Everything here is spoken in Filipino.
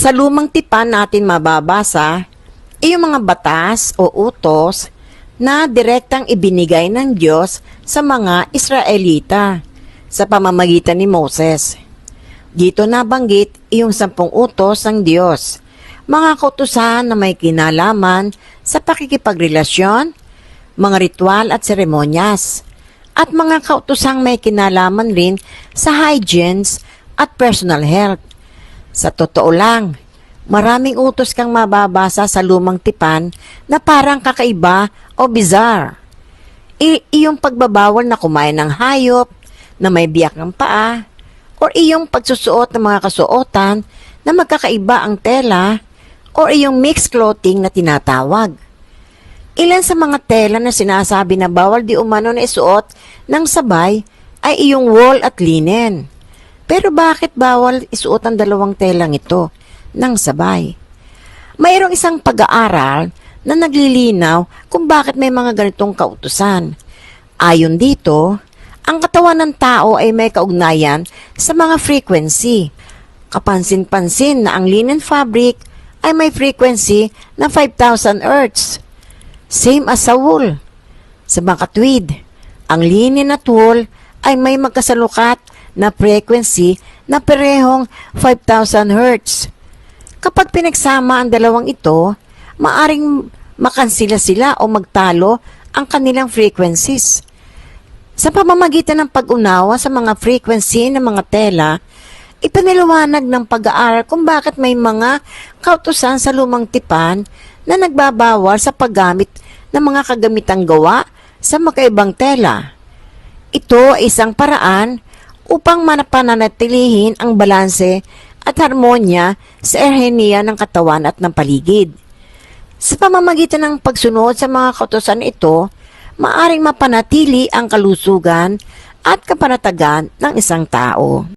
Sa lumang tipan natin mababasa ay yung mga batas o utos na direktang ibinigay ng Diyos sa mga Israelita sa pamamagitan ni Moses. Dito nabanggit yung sampung utos ng Diyos, mga kautusan na may kinalaman sa pakikipagrelasyon, mga ritual at seremonyas, at mga kautusang may kinalaman rin sa hygienes at personal health. Sa totoo lang, maraming utos kang mababasa sa lumang tipan na parang kakaiba o bizarre. I- iyong pagbabawal na kumain ng hayop, na may biyak ng paa, or iyong pagsusuot ng mga kasuotan na magkakaiba ang tela, or iyong mixed clothing na tinatawag. Ilan sa mga tela na sinasabi na bawal di umano na isuot ng sabay ay iyong wool at linen. Pero bakit bawal isuot ang dalawang telang ito ng sabay? Mayroong isang pag-aaral na naglilinaw kung bakit may mga ganitong kautusan. Ayon dito, ang katawan ng tao ay may kaugnayan sa mga frequency. Kapansin-pansin na ang linen fabric ay may frequency na 5,000 Hz. Same as sa wool. Sa mga tweed, ang linen at wool ay may magkasalukat na frequency na parehong 5,000 Hz. Kapag pinagsama ang dalawang ito, maaring makansila sila o magtalo ang kanilang frequencies. Sa pamamagitan ng pag-unawa sa mga frequency ng mga tela, ipinaliwanag ng pag-aaral kung bakit may mga kautusan sa lumang tipan na nagbabawal sa paggamit ng mga kagamitang gawa sa makaibang tela. Ito ay isang paraan upang manapananatilihin ang balanse at harmonya sa erheniya ng katawan at ng paligid. Sa pamamagitan ng pagsunod sa mga kautosan ito, maaring mapanatili ang kalusugan at kapanatagan ng isang tao.